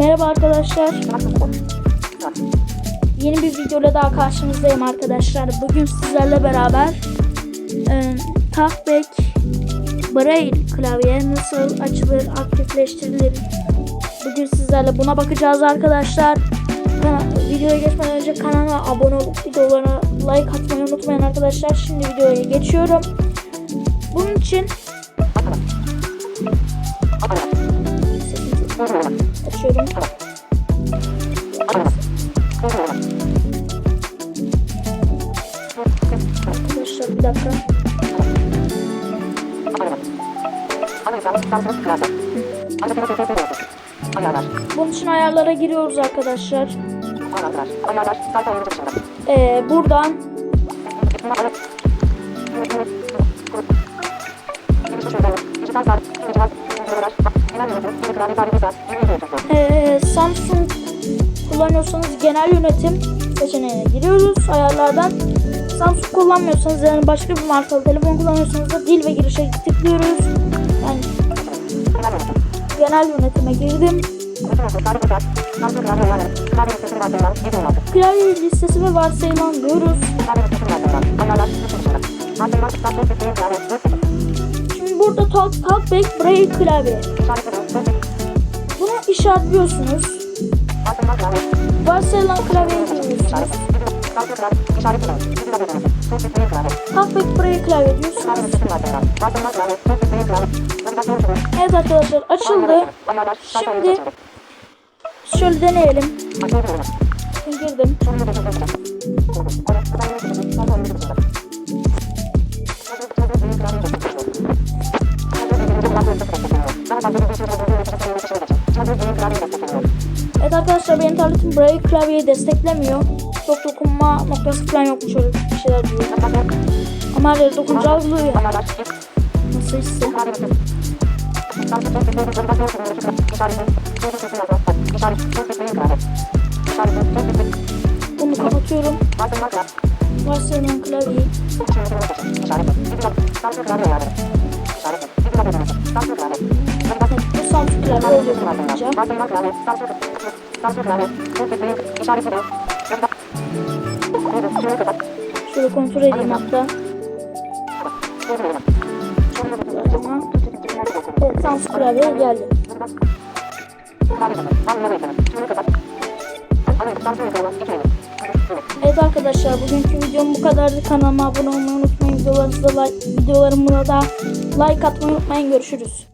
Merhaba arkadaşlar. Yeni bir videoyla daha karşınızdayım arkadaşlar. Bugün sizlerle beraber e, Talkback Braille klavye nasıl açılır, aktifleştirilir. Bugün sizlerle buna bakacağız arkadaşlar. Videoya geçmeden önce kanala abone olup videolarına like atmayı unutmayın arkadaşlar. Şimdi videoya geçiyorum. Bunun için açıyorum. Arkadaşlar bir dakika. Bunun için ayarlara giriyoruz arkadaşlar. Ee, buradan ee, Samsung kullanıyorsanız genel yönetim seçeneğine giriyoruz ayarlardan. Samsung kullanmıyorsanız yani başka bir markalı telefon kullanıyorsanız da dil ve girişe tıklıyoruz. Yani genel yönetime girdim. Klavye listesi ve varsayılan diyoruz. Burada Talk, Talkback Braille klavye. Bunu işaretliyorsunuz. Varsayılan klavyeye giriyorsunuz. Talkback Braille klavye diyorsunuz. Evet arkadaşlar açıldı. Şimdi şöyle deneyelim. Girdim. Arkadaşlar benim tabletim Braille klavyeyi desteklemiyor. Çok dokunma noktası falan yokmuş öyle bir şeyler diyor. Ama her yere dokunca algılıyor. Nasıl hisse? Bunu kapatıyorum. Varsayılan klavyeyi. Şöyle kontrol edeyim hatta. Evet Samsung klavye geldi. Evet arkadaşlar bugünkü videom bu kadardı. Kanalıma abone olmayı unutmayın. Videolarınızda like, videolarımda da like atmayı unutmayın. Görüşürüz.